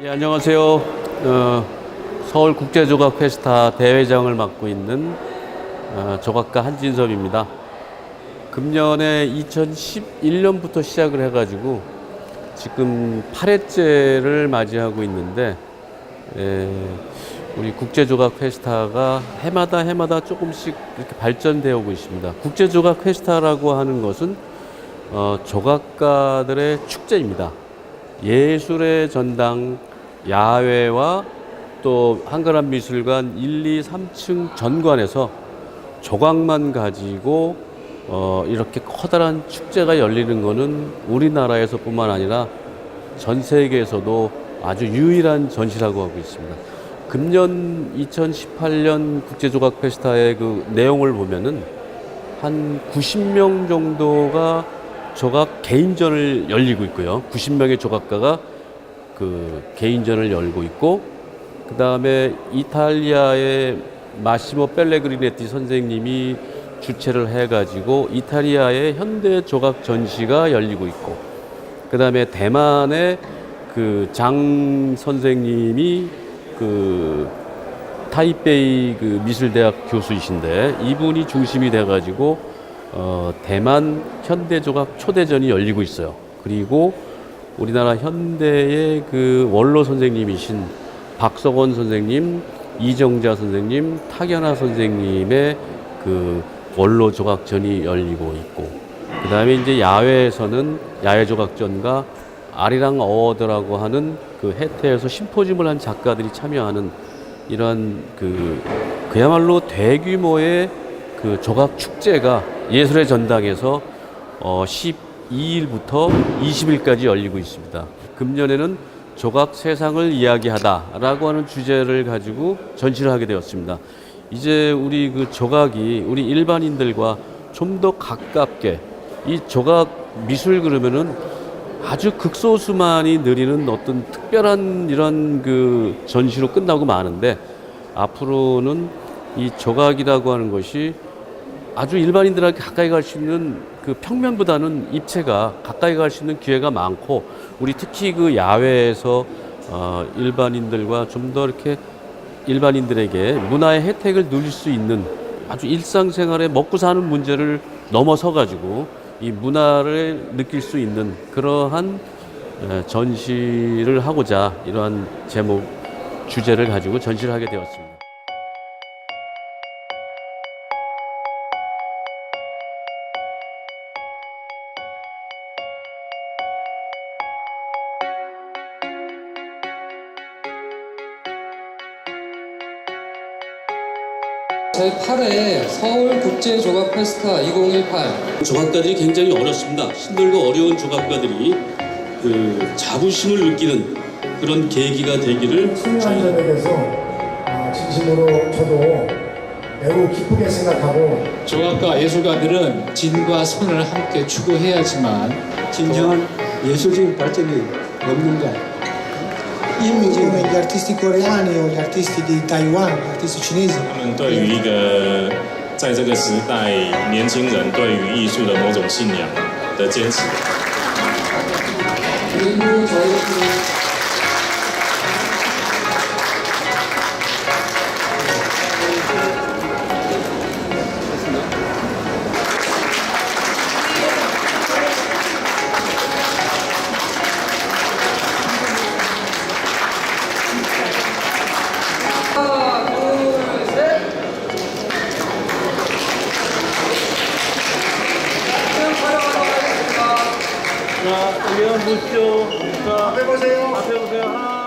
예, 안녕하세요. 어, 서울 국제조각 페스타 대회장을 맡고 있는 어, 조각가 한진섭입니다. 금년에 2011년부터 시작을 해가지고 지금 8회째를 맞이하고 있는데 에, 우리 국제조각 페스타가 해마다 해마다 조금씩 이렇게 발전되어 오고 있습니다. 국제조각 페스타라고 하는 것은 어, 조각가들의 축제입니다. 예술의 전당 야외와 또 한가람 미술관 1, 2, 3층 전관에서 조각만 가지고 어, 이렇게 커다란 축제가 열리는 것은 우리나라에서뿐만 아니라 전 세계에서도 아주 유일한 전시라고 하고 있습니다. 금년 2018년 국제조각 페스타의 그 내용을 보면은 한 90명 정도가 조각 개인전을 열리고 있고요. 90명의 조각가가 그 개인전을 열고 있고 그 다음에 이탈리아의 마시모 펠레그리네티 선생님이 주최를 해가지고 이탈리아의 현대 조각 전시가 열리고 있고 그 다음에 대만의 그 장 선생님이 그 타이베이 그 미술대학 교수이신데 이분이 중심이 돼가지고 어, 대만 현대 조각 초대전이 열리고 있어요. 그리고 우리나라 현대의 그 원로 선생님이신 박석원 선생님, 이정자 선생님, 타견아 선생님의 그 원로 조각전이 열리고 있고, 그 다음에 이제 야외에서는 야외 조각전과 아리랑 어워드라고 하는 그 해태에서 심포지움을 한 작가들이 참여하는 이러한 그 그야말로 대규모의 그 조각 축제가 예술의 전당에서 어 12일부터 20일까지 열리고 있습니다. 금년에는 조각 세상을 이야기하다라고 하는 주제를 가지고 전시를 하게 되었습니다. 이제 우리 그 조각이 우리 일반인들과 좀 더 가깝게 이 조각 미술 그러면은 아주 극소수만이 누리는 어떤 특별한 이런 그 전시로 끝나고 마는데 앞으로는 이 조각이라고 하는 것이 아주 일반인들에게 가까이 갈 수 있는 그 평면보다는 입체가 가까이 갈 수 있는 기회가 많고 우리 특히 그 야외에서 어 일반인들과 좀 더 이렇게 일반인들에게 문화의 혜택을 누릴 수 있는 아주 일상생활에 먹고 사는 문제를 넘어서 가지고 이 문화를 느낄 수 있는 그러한 에, 전시를 하고자 이러한 제목 주제를 가지고 전시를 하게 되었습니다. 제 8회 서울국제조각 페스타 2018 조각가들이 굉장히 어렵습니다. 힘들고 어려운 조각가들이 그 자부심을 느끼는 그런 계기가 되기를 수면 안전에 대해서 아, 진심으로 저도 매우 기쁘게 생각하고 조각가 예술가들은 진과 선을 함께 추구해야지만 진정한 예술적인 발전이 없는 가 他们对于一个在这个时代年轻人对于艺术的某种信仰的坚持。 보십시오. 자, 앞에 보세요. 앞에 보세요. 하나,